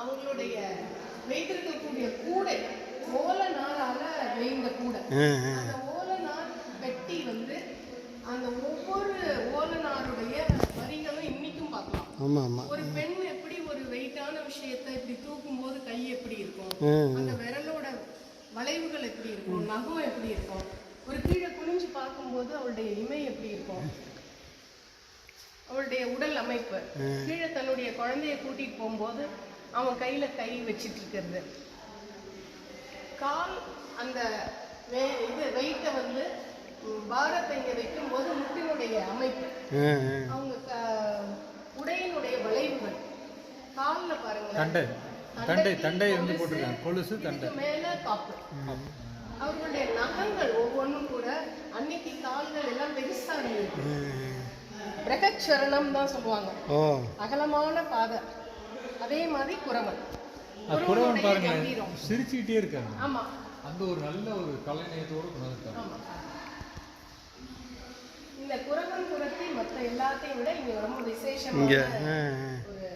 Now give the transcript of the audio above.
அவங்களுடைய வைத்திருக்கக்கூடிய கூடை ஓல நாரால வேய்ந்த கூடை. அந்த ஓல நார் வந்து அந்த ஒவ்வொரு ஓல நாருடைய வரிகளும் இன்னைக்கும் பார்க்கலாம். ஒரு பெண் எப்படி ஒரு வெயிட்டான விஷயத்தை இப்படி தூக்கும் போது கை எப்படி இருக்கும்? அந்த விரலோட வளைவுகள் எப்படி இருக்கும்? நகம் எப்படி இருக்கும்? ஒரு கீழே குனிஞ்சு பார்க்கும்போது அவளுடைய இமை எப்படி இருக்கும்? அவளுடைய உடல் அமைப்பு. கீழே தன்னுடைய குழந்தைய கூட்டிட்டு போகும்போது அவன் கையில கை வச்சிட்டு இருக்கிறது. கால் அந்த இது வெயிட்டை வந்து பாரத்தை இங்க வைக்கும்போது முட்டினுடைய அமைப்பு. அவங்க உடையினுடைய வளைவுகள். கால்ல பாருங்க தண்டை. தண்டை வந்து போட்டிருக்காங்க. கொலுசு தண்டை. மேல காப்பு. அவர்களுடைய நகங்கள் ஒவ்வொன்றும் கூட அன்னைக்கு கால்கள் எல்லாம் பெருசா இருந்தது. பிரகச்சரணம் தான் சொல்லுவாங்க. அகலமான பாதை. அதே மாதிரி குரவன் குரவன் பாருங்க சிரிச்சுக்கிட்டே இருக்காங்க. ஆமா. அந்த ஒரு நல்ல ஒரு கலைநயத்தோடு கொண்டாந்துருக்காங்க இந்த குரவன் குரத்தை மற்ற எல்லாத்தையும் விட இங்க ரொம்ப விசேஷம் ஒரு